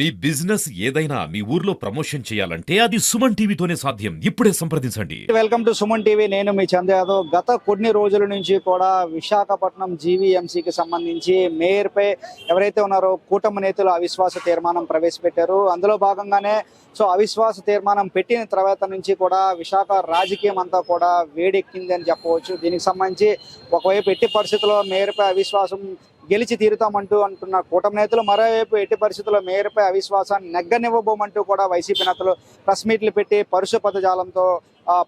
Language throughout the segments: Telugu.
మీ బిజినెస్ ఏదైనా మీ ఊర్లో ప్రమోషన్ చేయాలంటే అది సుమన్ టీవీతోనే సాధ్యం. ఇప్పుడే సంప్రదించండి. Welcome to Suman TV. నేను మీ చంద్ర యాదవ్. గత కొన్ని రోజుల నుంచి కూడా విశాఖపట్నం జీవీఎంసీకి సంబంధించి మేయర్పై ఎవరైతే ఉన్నారో కూటమి నేతలు అవిశ్వాస తీర్మానం ప్రవేశపెట్టారు. అందులో భాగంగానే సో అవిశ్వాస తీర్మానం పెట్టిన తర్వాత నుంచి కూడా విశాఖ రాజకీయం అంతా కూడా వేడెక్కింది అని చెప్పవచ్చు. దీనికి సంబంధించి ఒకవైపు ఎట్టి పరిస్థితుల్లో మేయర్పై అవిశ్వాసం గెలిచి తీరుతామంటూ అంటున్న కూటమి నేతలు మరోవైపు ఎట్టి పరిస్థితుల్లో మేయర్పై అవిశ్వాసాన్ని నెగ్గనివ్వబోమంటూ కూడా వైసీపీ నేతలు ప్రెస్ మీట్లు పెట్టి పరుశు పదజాలంతో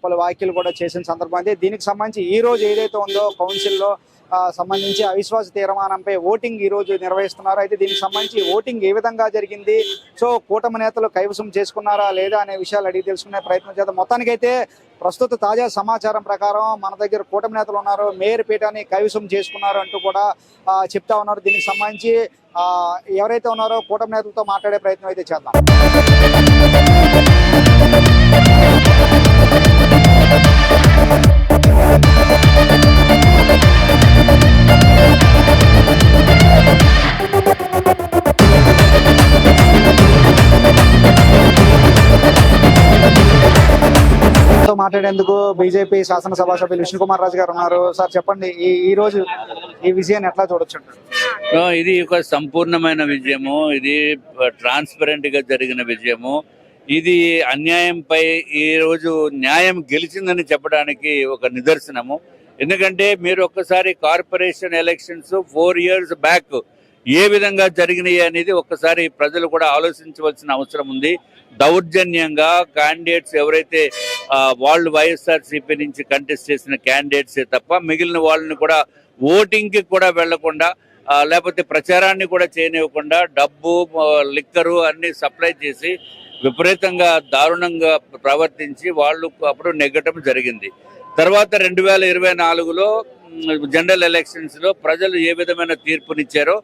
పలు వ్యాఖ్యలు కూడా చేసిన సందర్భం అయితే దీనికి సంబంధించి ఈ రోజు ఏదైతే ఉందో కౌన్సిల్లో సంబంధించి అవిశ్వాస తీర్మానంపై ఓటింగ్ ఈ రోజు నిర్వహిస్తున్నారు. అయితే దీనికి సంబంధించి ఓటింగ్ ఏ విధంగా జరిగింది? సో కూటమి నేతలు కైవసం చేసుకున్నారా లేదా అనే విషయాలు అడిగి తెలుసుకునే ప్రయత్నం చేద్దాం. మొత్తానికైతే ప్రస్తుత తాజా సమాచారం ప్రకారం మన దగ్గర కూటమి నేతలు ఉన్నారు. మేయర్ పీఠాన్ని కైవసం చేసుకున్నారు అంటూ కూడా చెప్తా ఉన్నారు. దీనికి సంబంధించి ఎవరైతే ఉన్నారో కూటమి నేతలతో మాట్లాడే ప్రయత్నం అయితే చేద్దాం. మాట్లాడేందుకు బీజేపీ శాసనసభ సభ్యులు విష్ణు కుమార్ రాజు గారు ఉన్నారు. సార్ చెప్పండి ఈ ఈ రోజు ఈ విజయాన్ని ఎట్లా చూడొచ్చు ఇది ఒక సంపూర్ణమైన విజయము. ఇది ట్రాన్స్పరెంట్గా జరిగిన విజయము. ఇది అన్యాయంపై ఈ రోజు న్యాయం గెలిచిందని చెప్పడానికి ఒక నిదర్శనము. ఎందుకంటే మీరు ఒక్కసారి corporation elections four years back ఏ విధంగా జరిగినాయి అనేది ఒక్కసారి ప్రజలు కూడా ఆలోచించవలసిన అవసరం ఉంది. దౌర్జన్యంగా క్యాండిడేట్స్ ఎవరైతే వాళ్ళు వైఎస్ఆర్సీపీ నుంచి కంటెస్ట్ చేసిన క్యాండిడేట్సే తప్ప మిగిలిన వాళ్ళని కూడా ఓటింగ్కి కూడా వెళ్ళకుండా లేకపోతే ప్రచారాన్ని కూడా చేయనివ్వకుండా డబ్బు లిక్కరు అన్ని సప్లై చేసి విపరీతంగా దారుణంగా ప్రవర్తించి వాళ్ళు అప్పుడు నెగ్గటం జరిగింది. తర్వాత రెండు వేల ఇరవై నాలుగులో జనరల్ ఎలక్షన్స్లో ప్రజలు ఏ విధమైన తీర్పునిచ్చారో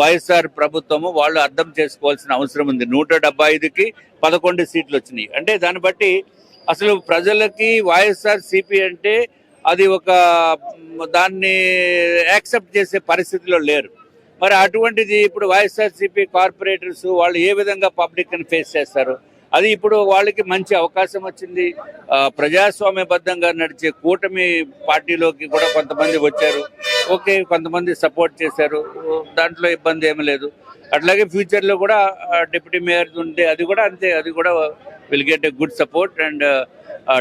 వైఎస్ఆర్ ప్రభుత్వము వాళ్ళు అర్థం చేసుకోవాల్సిన అవసరం ఉంది. నూట డెబ్బై ఐదుకి పదకొండు సీట్లు వచ్చినాయి. అంటే దాన్ని బట్టి అసలు ప్రజలకి వైఎస్ఆర్ సిపి అంటే అది ఒక దాన్ని యాక్సెప్ట్ చేసే పరిస్థితిలో లేరు. మరి అటువంటిది ఇప్పుడు వైఎస్ఆర్సీపీ కార్పొరేటర్స్ వాళ్ళు ఏ విధంగా పబ్లిక్ని ఫేస్ చేస్తారు? అది ఇప్పుడు వాళ్ళకి మంచి అవకాశం వచ్చింది. ప్రజాస్వామ్యబద్ధంగా నడిచే కూటమి పార్టీలోకి కూడా కొంతమంది వచ్చారు. ఓకే కొంతమంది సపోర్ట్ చేశారు. దాంట్లో ఇబ్బంది ఏమీ లేదు. అట్లాగే ఫ్యూచర్లో కూడా డిప్యూటీ మేయర్ ఉంటే అది కూడా అంతే. అది కూడా will get a good support and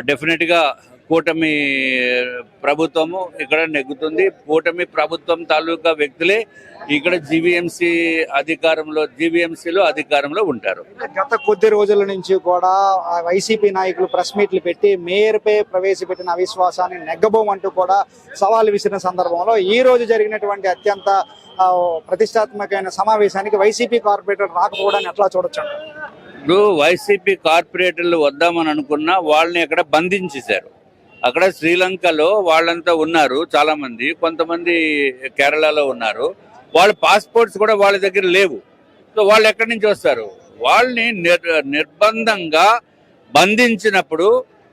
డెఫినెట్గా కూటమి ప్రభుత్వము ఇక్కడ నెగ్గుతుంది. కూటమి ప్రభుత్వం తాలూకా వ్యక్తులే ఇక్కడ జీవీఎంసీ అధికారంలో జీవీఎంసీలో అధికారంలో ఉంటారు. గత కొద్ది రోజుల నుంచి కూడా వైసీపీ నాయకులు ప్రెస్ మీట్లు పెట్టి మేయర్ పై ప్రవేశపెట్టిన అవిశ్వాసాన్ని నెగ్గబోమంటూ కూడా సవాల్ విసిరిన సందర్భంలో ఈ రోజు జరిగినటువంటి అత్యంత ప్రతిష్టాత్మకమైన సమావేశానికి వైసీపీ కార్పొరేటర్ రాకపోవడాన్ని ఎట్లా చూడొచ్చు ఇప్పుడు వైసీపీ కార్పొరేటర్లు వద్దామని అనుకున్నా వాళ్ళని అక్కడ బంధించేశారు. అక్కడ శ్రీలంకలో వాళ్ళంతా ఉన్నారు చాలా మంది కొంతమంది కేరళలో ఉన్నారు. వాళ్ళ పాస్పోర్ట్స్ కూడా వాళ్ళ దగ్గర లేవు. సో వాళ్ళు ఎక్కడి నుంచి వస్తారు? వాళ్ళని నిర్ నిర్బంధంగా బంధించినప్పుడు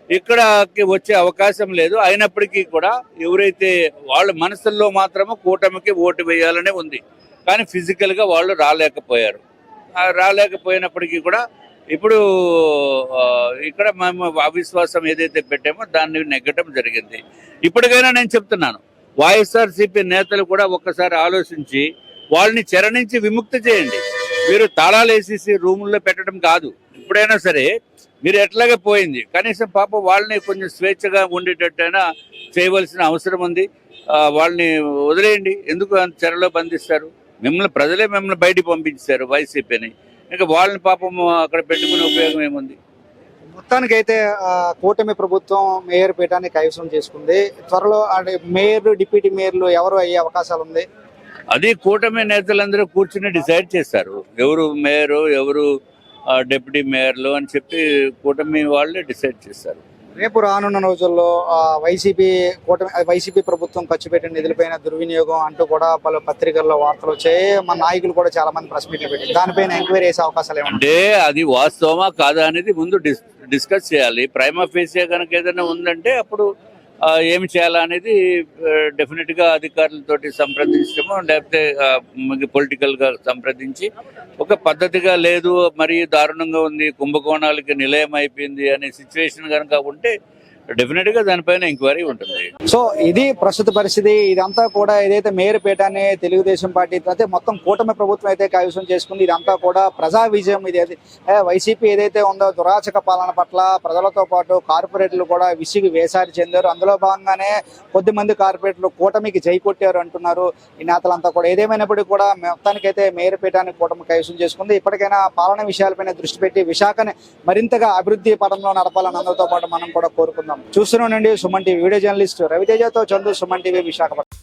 ఇక్కడకి వచ్చే అవకాశం లేదు. అయినప్పటికీ కూడా ఎవరైతే వాళ్ళ మనసుల్లో మాత్రమే కూటమికి ఓటు వేయాలనే ఉంది. కానీ ఫిజికల్గా వాళ్ళు రాలేకపోయారు. రాలేకపోయినప్పటికీ కూడా ఇప్పుడు ఇక్కడ మేము అవిశ్వాసం ఏదైతే పెట్టామో దాన్ని నెగ్గటం జరిగింది. ఇప్పటికైనా నేను చెప్తున్నాను వైఎస్ఆర్సీపీ నేతలు కూడా ఒక్కసారి ఆలోచించి వాళ్ళని చెర నుంచి విముక్తి చేయండి. మీరు తాళాలు వేసేసి రూముల్లో పెట్టడం కాదు. ఇప్పుడైనా సరే మీరు ఎట్లాగే పోయింది. కనీసం పాప వాళ్ళని కొంచెం స్వేచ్ఛగా ఉండేటట్టయినా చేయవలసిన అవసరం ఉంది. వాళ్ళని వదిలేయండి. ఎందుకు చెరలో బంధిస్తారు? మిమ్మల్ని ప్రజలే మిమ్మల్ని బయటికి పంపించారు వైసీపీని. ఇంకా వాళ్ళని పాపం అక్కడ పెట్టుకునే ఉపయోగం ఏముంది? మొత్తానికైతే ఆ, కూటమి ప్రభుత్వం మేయర్ పీఠాన్ని కైవసం చేసుకుంది. త్వరలో అంటే మేయర్ డిప్యూటీ మేయర్లు ఎవరు అయ్యే అవకాశాలు ఉంది? అది కూటమి నేతలందరూ కూర్చుని డిసైడ్ చేస్తారు ఎవరు మేయరు ఎవరు డిప్యూటీ మేయర్లు అని చెప్పి కూటమి వాళ్ళే డిసైడ్ చేస్తారు రేపు రానున్న రోజుల్లో వైసీపీ కూటమి వైసీపీ ప్రభుత్వం ఖర్చు పెట్టిన నిధులపైన దుర్వినియోగం అంటూ కూడా పలు పత్రికల్లో వార్తలు వచ్చాయి. మన నాయకులు కూడా చాలా మంది ప్రెస్ మీట్లు పెట్టారు. దానిపైన ఎంక్వైరీ చేసే అవకాశాలు అంటే అది వాస్తవమా కాదా అనేది ముందు డిస్ డిస్కస్ చేయాలి. ప్రైమా ఫేసియా కనుక ఏదైనా ఉందంటే అప్పుడు ఏమి చేయాలనేది డెఫినెట్గా అధికారులతోటి సంప్రదించడము లేకపోతే పొలిటికల్గా సంప్రదించి ఒక పద్ధతిగా లేదు మరీ దారుణంగా ఉంది కుంభకోణాలకి నిలయం అయిపోయింది అనే సిచ్యువేషన్ కనుక ఉంటే డెఫినెట్గా దానిపైన ఎంక్వైరీ ఉంటుంది. సో ఇది ప్రస్తుత పరిస్థితి. ఇదంతా కూడా ఏదైతే మేయర్పేట అనే తెలుగుదేశం పార్టీ అయితే మొత్తం కూటమి ప్రభుత్వం అయితే కైవసం చేసుకుంది. ఇదంతా కూడా ప్రజా విజయం ఇది. వైసీపీ ఏదైతే ఉందో దురాచక పాలన పట్ల ప్రజలతో పాటు కార్పొరేట్లు కూడా విసిగి వేసారి చెందారు. అందులో భాగంగానే కొద్ది మంది కార్పొరేట్లు కూటమికి జై కొట్టారు అంటున్నారు. ఈ నేతలంతా కూడా. ఏదేమైనప్పటికీ కూడా మొత్తానికైతే మేయర్పేటాన్ని కూటమి కైవసం చేసుకుంది. ఇప్పటికైనా పాలన విషయాలపైన దృష్టి పెట్టి విశాఖని మరింతగా అభివృద్ధి పడంలో నడపాలని అందరితో పాటు మనం కూడా కోరుకుందాం. చూస్తున్నానండి సుమన్ టీవీ వీడియో జర్నలిస్ట్ రవితేజతో చందు సుమన్ టీవీ విశాఖపట్నం.